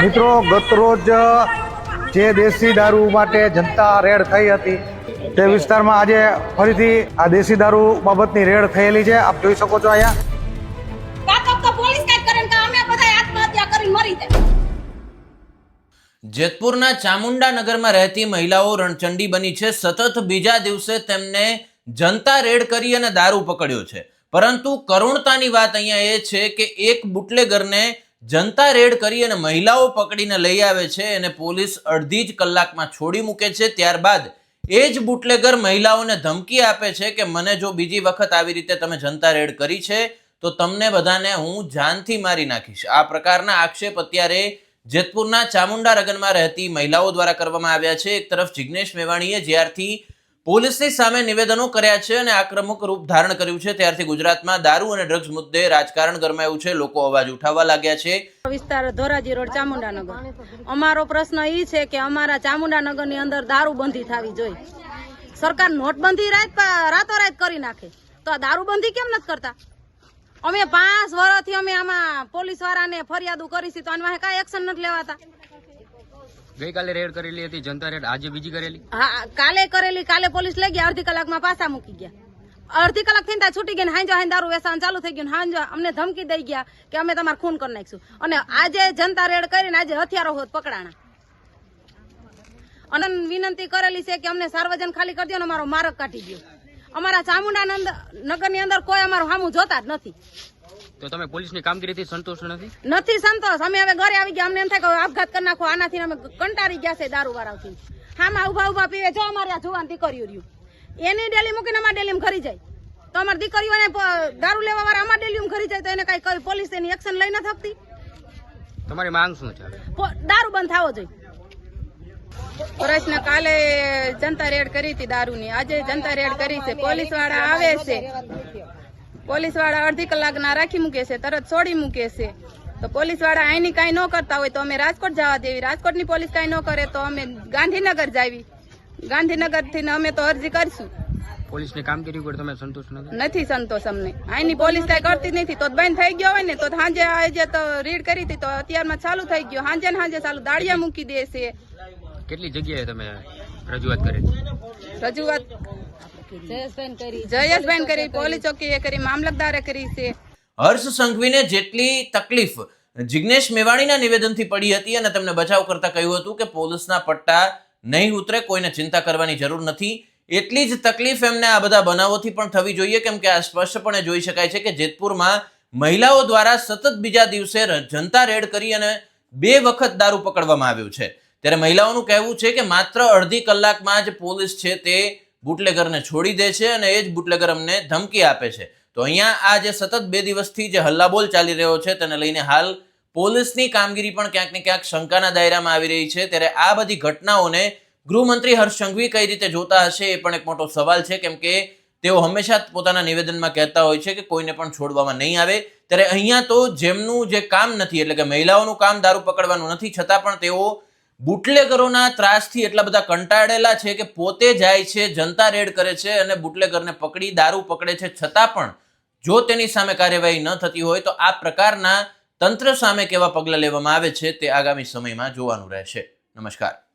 મિત્રો ગતરોજ જે દેશી દારૂ માટે જનતા રેડ થઈ હતી તે વિસ્તારમાં આજે ફરીથી આ દેશી દારૂ બાબતની રેડ થયેલી છે. આપ જોઈ શકો છો અહીંયા. કાં તો તો પોલીસ કાંઈક કરે ને કાં અમે બધા આત્મહત્યા કરીને મરી જાય. જેતપુરના ચામુંડા નગરમાં રહેતી મહિલાઓ રણચંડી બની છે. સતત બીજા દિવસે તેમને જનતા રેડ કરી અને દારૂ પકડ્યો છે. પરંતુ કરુણતાની વાત અહીંયા એ છે કે એક બુટલેગરને જનતા રેડ કરી અને મહિલાઓ પકડીને લઈ આવે છે અને પોલીસ અડધી જ કલાકમાં છોડી મૂકે છે. ત્યારબાદ એ જ બુટલેગર મહિલાઓને ધમકી આપે છે કે મને જો બીજી વખત આવી રીતે તમે જનતા રેડ કરી છે, તો તમને બધાને હું જાનથી મારી નાખીશ. આ પ્રકારના આક્ષેપ અત્યારે જેતપુરના ચામુંડા રગનમાં રહેતી મહિલાઓ દ્વારા કરવામાં આવ્યા છે. એક તરફ જિગ્નેશ મેવાણીએ જ્યારથી પોલીસની સામે નિવેદનો કર્યા છે અને આક્રમક રૂપ ધારણ કર્યું છે. ત્યારથી ગુજરાતમાં દારૂ અને ડ્રગ્સ મુદ્દે રાજકારણ ગરમાયું છે. લોકો અવાજ ઉઠાવવા લાગ્યા છે. વિસ્તાર ધોરાજી રોડ, ચામુંડાનગર. અમારો પ્રશ્ન એ છે કે અમારા ચામુંડાનગરની અંદર દારૂબંધી થવી જોઈએ. સરકાર નોટબંધી રાત રાતોરાત કરી નાખે. તો આ દારૂબંધી કેમ નથી કરતા? અમે પાંચ વર્ષથી અમે આમાં પોલીસ વાળાને ફરિયાદો કરી છે તો આમાં કાંઈ એક્શન નથી લેવાતા. ગઈકાલે રેડ કરેલી હતી, જનતા રેડ આજે બીજી કરેલી? હા કાલે કરેલી, કાલે પોલીસ લઈ ગયા, અડધી કલાકમાં પાછા મૂકી ગયા. અડધી કલાક થઈને છૂટી ગઈ હાંજો હાઈ દારૂ વેસાણ ચાલુ થઈ ગયું હાંજો અમને ધમકી દઈ ગયા કે અમે તમારે ખૂન કરી નાખીશું. અને આજે જનતા રેડ કરીને આજે હથિયારો હોત પકડાણા. અને વિનંતી કરેલી છે કે અમને સાર્વજન ખાલી કરી દો ને અમારો માર્ગ કાઢી દો. અમારા ચામુંડા નગરની અંદર કોઈ અમારું સામું જોતા જ નથી. તો તમે પોલીસની કામગીરીથી સંતોષ નથી? નથી સંતોષ. અમે હવે ઘરે આવી ગયા. અમને એમ થાય કે આપઘાત કરી નાખો. આનાથી અમે કંટાળી ગયા છે દારૂ વાળાથી હામાં ઊભા ઊભા પીવે. જો અમારે આ જુવાન દીકરીઓ રહ્યું. એની ડેલી મૂકીને અમારા ડેલીમ ઘરી જાય. તો અમારી દીકરીઓને દારૂ લેવા વાળા અમારા ડેલીમ ઘરી જાય તો એને કઈ કઈ પોલીસ એની એક્શન લઈ ન થકતી તમારી માંગ શું છે? દારૂ બંધ થવો જોઈએ. પ્રશ્ન કાલે જનતા રેડ કરી હતી દારૂની. આજે જનતા રેડ કરી છે. પોલીસવાળા આવે છે. પોલીસવાળા અડધી કલાકના રાખી મૂકે છે તરત છોડી મૂકે છે. તો પોલીસવાળા અહીંની કાંઈ ન કરતા હોય તો અમે રાજકોટ જવા દેવી. રાજકોટની પોલીસ કાંઈ ન કરે તો અમે ગાંધીનગર જાવી. ગાંધીનગરથી અમે તો અરજી કરશું. પોલીસની કામગીરી ઉપર તમે સંતોષ નથી નથી સંતોષ અમને. અહીંની પોલીસ કઈ કરતી નથી. તો બંધ થઈ ગયો હોય ને તો સાંજે આજે તો રીડ કરી હતી તો અત્યારમાં ચાલુ થઈ ગયો. સાંજે ને સાંજે ચાલુ. દાળિયા મૂકી દે છે. કેટલી જગ્યાએ તમે રજૂઆત કરી રજૂઆત જયેશબેન કરી પોલીસ ચોકીએ કરી મામલતદારે કરી છે. હર્ષ સંઘવીને જેટલી તકલીફ જિગ્નેશ મેવાણીના નિવેદનથી પડી હતી અને તમને બચાવ કરતા કહ્યું હતું કે પોલીસના પટ્ટા નહીં ઉતરે કોઈને ચિંતા કરવાની જરૂર નથી. એટલી જ તકલીફ એમને આ બધા બનાવોથી પણ થવી જોઈએ કેમ કે આ સ્પષ્ટપણે જોઈ શકાય છે કે જેતપુરમાં મહિલાઓ દ્વારા સતત બીજા દિવસે જનતા રેડ કરી અને બે વખત દારૂ પકડવામાં આવ્યું છે. ત્યારે મહિલાઓનું કહેવું છે કે માત્ર અડધી કલાકમાં જ પોલીસ છે તે બુટલેગરને છોડી દે છે અને એ જ બુટલેગર અમને ધમકી આપે છે. તો અહીંયા આ જે સતત બે દિવસથી જે હલ્લાબોલ ચાલી રહ્યો છે તેને લઈને હાલ પોલીસની કામગીરી પણ ક્યાંક ને ક્યાંક શંકાના દાયરામાં આવી રહી છે. ત્યારે આ બધી ઘટનાઓને ગૃહમંત્રી હર્ષ સંઘવી કઈ રીતે જોતા હશે એ પણ એક મોટો સવાલ છે. કેમ કે તેઓ હંમેશા પોતાના નિવેદનમાં કહેતા હોય છે કે કોઈને પણ છોડવામાં નહીં આવે. ત્યારે અહીંયા તો જેમનું જે કામ નથી, એટલે કે મહિલાઓનું કામ દારૂ પકડવાનું નથી, છતાં પણ તેઓ બુટલેગરોના ત્રાસથી એટલા બધા કંટાળેલા છે કે પોતે જાય છે, જનતા રેડ કરે છે અને બુટલેગરને પકડી, દારૂ પકડે છે. છતાં પણ જો તેની સામે કાર્યવાહી ન થતી હોય તો આ પ્રકારના તંત્ર સામે કેવા પગલાં લેવામાં આવે છે તે આગામી સમયમાં જોવાનું રહેશે. નમસ્કાર.